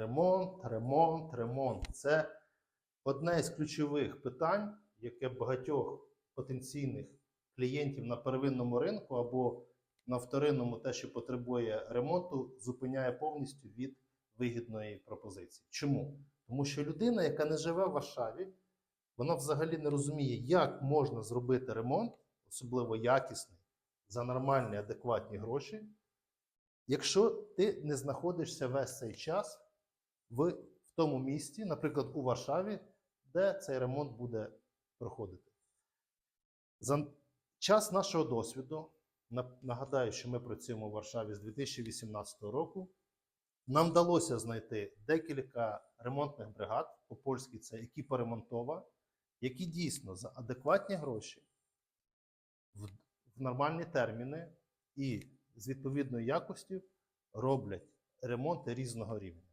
Ремонт, ремонт, ремонт. Це одне із ключових питань, яке багатьох потенційних клієнтів на первинному ринку або на вторинному, те, що потребує ремонту, зупиняє повністю від вигідної пропозиції. Чому? Тому що людина, яка не живе в Варшаві, вона взагалі не розуміє, як можна зробити ремонт, особливо якісний, за нормальні, адекватні гроші, якщо ти не знаходишся весь цей час в, в тому місті, наприклад, у Варшаві, де цей ремонт буде проходити. За час нашого досвіду, нагадаю, що ми працюємо в Варшаві з 2018 року. Нам вдалося знайти декілька ремонтних бригад по польськи це екіпа ремонтова, які дійсно за адекватні гроші в, в нормальні терміни і з відповідною якостю роблять ремонти різного рівня.